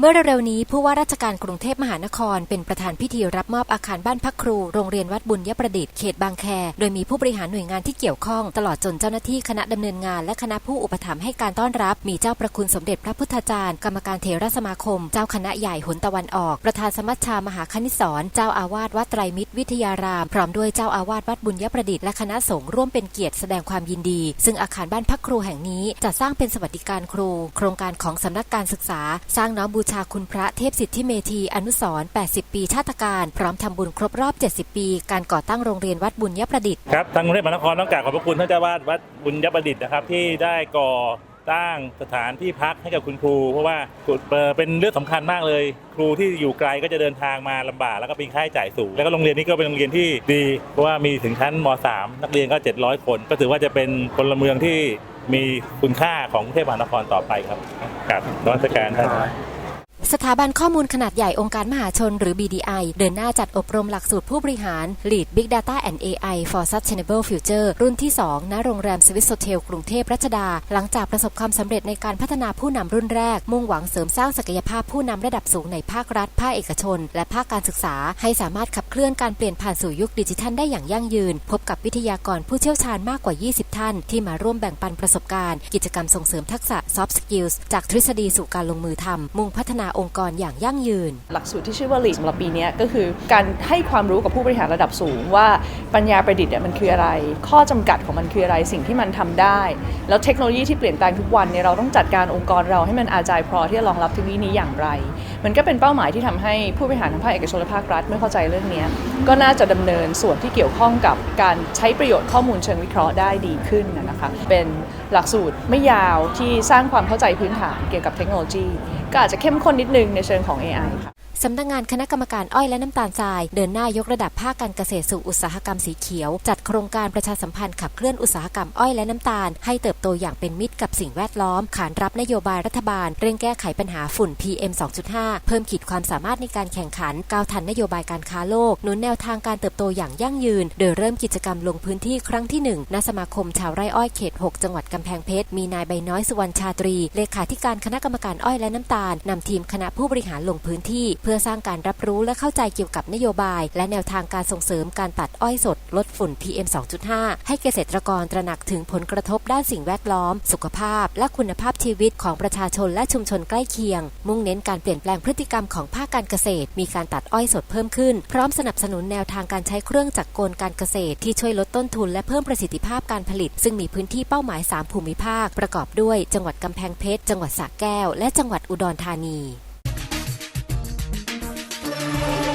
เมื่อเร็วๆนี้ผู้ว่าราชการกรุงเทพมหานคร เป็นประธานพิธีรับมอบอาคารบ้านพักครู โรงเรียนวัดบุญยประดิษฐ์เขตบางแค โดยมีผู้บริหารหน่วยงานที่เกี่ยวข้อง ตลอดจนเจ้าหน้าที่คณะดำเนินงาน และคณะผู้อุปถัมภ์ให้การต้อนรับ มีเจ้าประคุณสมเด็จพระพุทธาจารย์ กรรมการเถรสมาคม เจ้าคณะใหญ่หนตะวันออก ประธานสมัชชามหาคณิสรเจ้าอาวาสวัดไตรมิตรวิทยาราม พร้อมด้วยเจ้าอาวาสวัดบุญยประดิษฐ์และคณะสงฆ์ร่วมเป็นเกียรติแสดงความยินดี ซึ่งอาคารบ้านพักครูแห่งนี้จะสร้างเป็นสวัสดิการครู โครงการของสำนักการศึกษา สร้างน้อมบูชาคุณพระเทพสิทธิเมธีอนุสรณ์80 ปีชาติการ พร้อมทำบุญครบรอบ 70 ปี การก่อตั้งโรงเรียนวัดบุญยประดิษฐ์ครับทางกรุงเทพมหานครต้องกราบขอบพระคุณท่านเจ้าวาดวัดบุญยประดิษฐ์นะครับที่ได้ก่อตั้งสถานที่พักให้กับคุณครู เพราะว่าเป็นเรื่องสำคัญมากเลย ครูที่อยู่ไกลก็จะเดินทางมาลำบากแล้วก็เป็นค่าใช้จ่ายสูง แล้วก็โรงเรียนนี้ก็เป็นโรงเรียนที่ดี เพราะว่ามีถึงชั้นม .3 นักเรียนก็ 700 คน ก็ถือว่าจะเป็นพลเมืองที่มีคุณค่าของกรุงเทพมหานครต่อไปครับกับนวัตการท่าน สถาบันข้อมูลขนาดใหญ่องค์การมหาชนหรือ BDI เดินหน้าจัดอบรมหลักสูตรผู้บริหาร Lead Big Data and AI for Sustainable Future รุ่นที่ 2 ณ โรงแรมสวิสโซเทล กรุงเทพรัชดา หลังจากประสบความสำเร็จในการพัฒนาผู้นำรุ่นแรก มุ่งหวังเสริมสร้างศักยภาพผู้นำระดับสูงในภาครัฐ ภาคเอกชน และภาคการศึกษา ให้สามารถขับเคลื่อนการเปลี่ยนผ่านสู่ยุคดิจิทัลได้อย่างยั่งยืน พบกับวิทยากรผู้เชี่ยวชาญมากกว่า 20 ท่าน ที่มาร่วมแบ่งปันประสบการณ์ กิจกรรมส่งเสริมทักษะ soft skills จากทฤษฎีสู่การลงมือทำมุ่งพัฒนาองค์กรอย่างยั่งยืน หลักสูตรที่ชื่อว่า LEAD สำหรับปีนี้ก็คือการให้ความรู้กับผู้บริหารระดับสูงว่าปัญญาประดิษฐ์เนี่ยมันคืออะไร ข้อจำกัดของมันคืออะไรสิ่งที่มันทำได้ แล้วเทคโนโลยีที่เปลี่ยนแปลงทุกวันเนี่ยเราต้องจัดการองค์กรเราให้มันอาจายพอที่จะรองรับเทคโนโลยีนี้อย่างไร มันก็เป็นเป้าหมายที่ทำให้ผู้บริหารทั้งภาคเอกชนและภาครัฐไม่เข้าใจเรื่องนี้ก็น่าจะดำเนินส่วนที่เกี่ยวข้องกับการใช้ประโยชน์ข้อมูลเชิงวิเคราะห์ได้ดีขึ้นนะคะเป็นหลักสูตรไม่ยาวที่สร้างความเข้าใจพื้นฐานเกี่ยวกับเทคโนโลยี ก็อาจจะเข้มข้นนิดนึงในเชิงของ AI ค่ะ สำนักงานคณะกรรมการอ้อยและน้ำตาลทราย เดินหน้ายกระดับภาคการเกษตรสู่อุตสาหกรรมสีเขียว จัดโครงการประชาสัมพันธ์ขับเคลื่อนอุตสาหกรรมอ้อยและน้ำตาล ให้เติบโตอย่างเป็นมิตรกับสิ่งแวดล้อม ขานรับนโยบายรัฐบาล เร่งแก้ไขปัญหาฝุ่น PM 2.5 เพิ่มขีดความสามารถในการแข่งขันก้าวทันนโยบายการค้าโลกหนุนแนวทางการเติบโตอย่างยั่งยืน โดยเริ่มกิจกรรมลงพื้นที่ครั้งที่หนึ่งณสมาคมชาวไร่อ้อยเขต 6 จังหวัดกำแพงเพชรมีนายใบน้อยสุวรรณชาตรีเลขาธิการคณะกรรมการอ้อยและน้ำตาลนำทีมคณะผู้บริหารลงพื้นที่พื่อสร้างการรับรู้และเข้าใจเกี่ยวกับนโยบาย และแนวทางการส่งเสริมการตัดอ้อยสด ลดฝุ่น PM 2.5 ให้เกษตรกรตระหนักถึงผลกระทบด้านสิ่งแวดล้อม สุขภาพ และคุณภาพชีวิตของประชาชนและชุมชนใกล้เคียง มุ่งเน้นการเปลี่ยนแปลงพฤติกรรมของภาคการเกษตร มีการตัดอ้อยสดเพิ่มขึ้น พร้อมสนับสนุนแนวทางการใช้เครื่องจักรกลการเกษตร ที่ช่วยลดต้นทุนและเพิ่มประสิทธิภาพการผลิต ซึ่งมีพื้นที่เป้าหมาย 3 ภูมิภาค ประกอบด้วย จังหวัดกำแพงเพชร จังหวัดสระแก้ว และจังหวัดอุดรธานี Thank you.